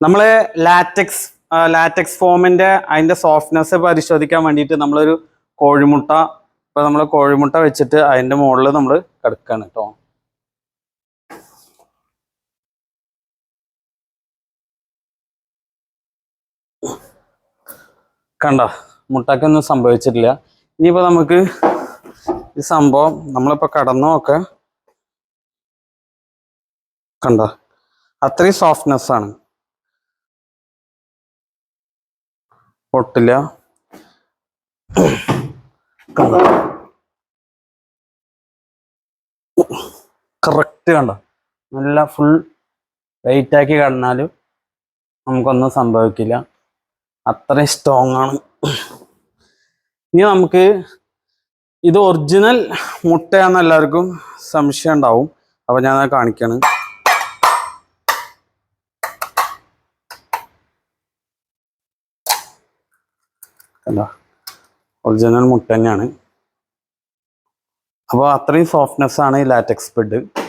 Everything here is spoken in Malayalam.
നമ്മൾ ലാറ്റക്സ് ലാറ്റക്സ് ഫോമിന്റെ അതിന്റെ സോഫ്റ്റ്നെസ് പരിശോധിക്കാൻ വേണ്ടിയിട്ട് നമ്മളൊരു കോഴിമുട്ട ഇപ്പൊ നമ്മൾ കോഴിമുട്ട വെച്ചിട്ട് അതിന്റെ മുകളിൽ നമ്മൾ കിടക്കാണ് കേട്ടോ കണ്ട? മുട്ടക്കൊന്നും സംഭവിച്ചിട്ടില്ല. ഇനിയിപ്പോ നമുക്ക് ഈ സംഭവം നമ്മളിപ്പോ കടന്നൊക്കെ കണ്ട? അത്രയും സോഫ്റ്റ്നെസ് ആണ്. പൊട്ടില്ല. കറക്റ്റ് കണ്ട? നല്ല ഫുൾ വെയിറ്റ് ആക്കി കിടന്നാലും നമുക്കൊന്നും സംഭവിക്കില്ല. അത്രയും സ്ട്രോങ് ആണ്. ഇനി നമുക്ക് ഇത് ഒറിജിനൽ മുട്ടയാണെന്ന് എല്ലാവർക്കും സംശയം ഉണ്ടാവും. അപ്പൊ ഞാൻ അത് കണ്ടോ? ഒറിജിനൽ മുട്ട തന്നെയാണ്. അപ്പോൾ അത്രയും സോഫ്റ്റ്നെസ് ആണ് ഈ ലാറ്റക്സ് ബെഡ്